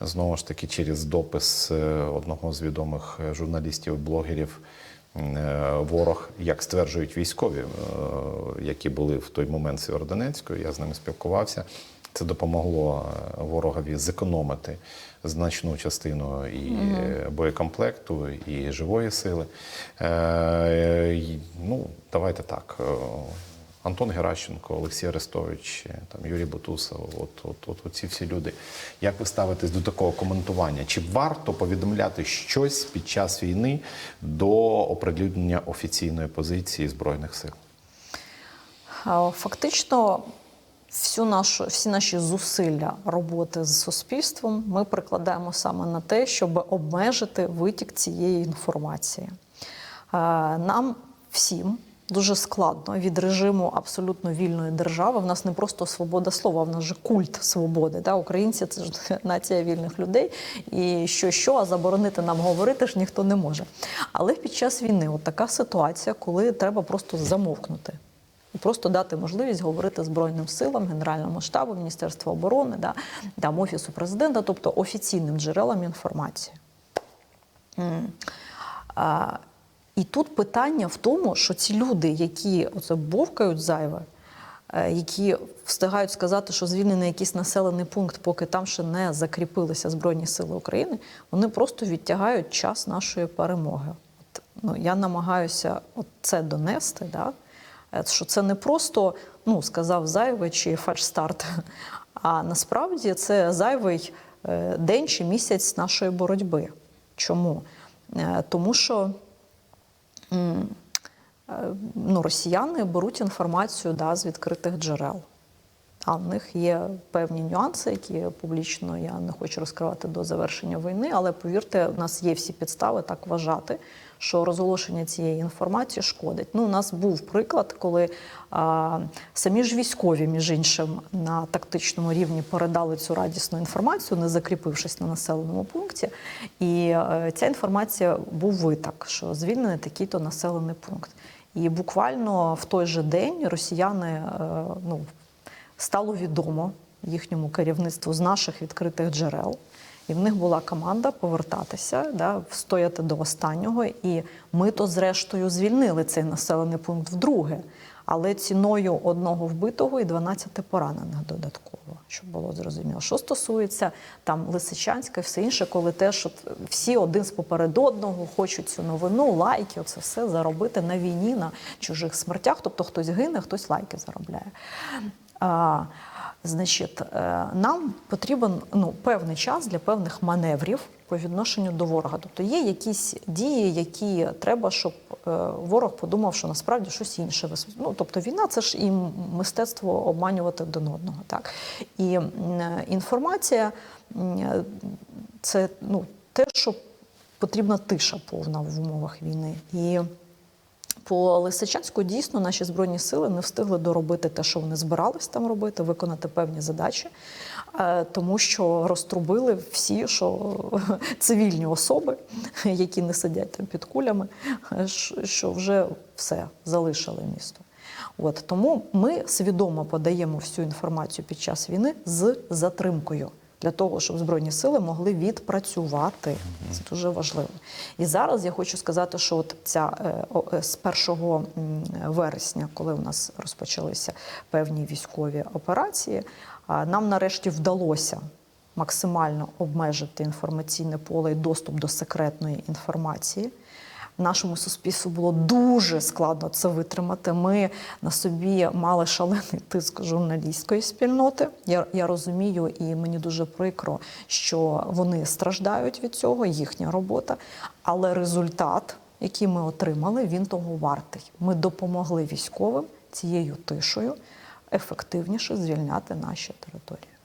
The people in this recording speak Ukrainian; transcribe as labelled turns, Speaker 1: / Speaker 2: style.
Speaker 1: знову ж таки через допис е, одного з відомих е, журналістів, блогерів. е, Ворог, як стверджують військові, які були в той момент в Сєвєродонецьку, я з ними спілкувався. Це допомогло ворогові зекономити значну частину і боєкомплекту, і живої сили. Ну, давайте так. Антон Геращенко, Олексій Арестович, е, там Юрій Бутусов, от, от, от, от ці всі люди. Як ви ставитесь до такого коментування? Чи варто повідомляти щось під час війни до оприлюднення офіційної позиції Збройних сил?
Speaker 2: Фактично, всю нашу, всі наші зусилля роботи з суспільством ми прикладаємо саме на те, щоб обмежити витік цієї інформації. Нам всім. Дуже складно від режиму абсолютно вільної держави. В нас не просто свобода слова, в нас же культ свободи. Да? Українці це ж нація вільних людей. І що, що, а заборонити нам говорити ж ніхто не може. Але під час війни от така ситуація, коли треба просто замовкнути і просто дати можливість говорити Збройним силам, Генеральному штабу, Міністерству оборони, да, там, Офісу президента, тобто офіційним джерелам інформації. І тут питання в тому, що ці люди, які оце бовкають зайве, е, які встигають сказати, що звільнений якийсь населений пункт, поки там ще не закріпилися Збройні Сили України, вони просто відтягають час нашої перемоги. От, ну, я намагаюся от це донести, да? е, що це не просто ну, сказав зайве чи фальшстарт, а насправді це зайвий е, день чи місяць нашої боротьби. Чому? Тому що ну, росіяни беруть інформацію да, з відкритих джерел. А в них є певні нюанси, які публічно я не хочу розкривати до завершення війни, але повірте, в нас є всі підстави так вважати, що розголошення цієї інформації шкодить. Ну, у нас був приклад, коли а, самі ж військові, між іншим, на тактичному рівні передали цю радісну інформацію, не закріпившись на населеному пункті. І е, ця інформація був витак, що звільнений такий-то населений пункт. І буквально в той же день росіяни е, ну, стало відомо їхньому керівництву з наших відкритих джерел. І в них була команда повертатися, да, встояти до останнього. І ми то, зрештою, звільнили цей населений пункт вдруге, але ціною одного вбитого і 12 поранених додатково, щоб було зрозуміло. Що стосується там Лисичанська і все інше, коли теж от всі один з поперед одного хочуть цю новину, лайки, оце все заробити на війні, на чужих смертях. Тобто хтось гине, хтось лайки заробляє. Значить, е, нам потрібен ну, певний час для певних маневрів по відношенню до ворога. Тобто є якісь дії, які треба, щоб е, ворог подумав, що насправді щось інше. Ну, тобто війна це ж і мистецтво обманювати один одного. Так? І е, інформація це ну, те, що потрібна тиша повна в умовах війни. І по Лисичанську дійсно наші збройні сили не встигли доробити те, що вони збирались там робити, виконати певні задачі, е, тому що розтрубили всі, що цивільні особи, які не сидять там під кулями, що вже все залишили місто. От тому ми свідомо подаємо всю інформацію під час війни з затримкою. Для того, щоб Збройні сили могли відпрацювати. Це дуже важливо. І зараз я хочу сказати, що от ця е, е, з 1 вересня, коли у нас розпочалися певні військові операції, нам нарешті вдалося максимально обмежити інформаційне поле і доступ до секретної інформації. Нашому суспільству було дуже складно це витримати. Ми на собі мали шалений тиск журналістської спільноти. Я, я розумію, і мені дуже прикро, що вони страждають від цього, їхня робота. Але результат, який ми отримали, він того вартий. Ми допомогли військовим цією тишою ефективніше звільняти наші території.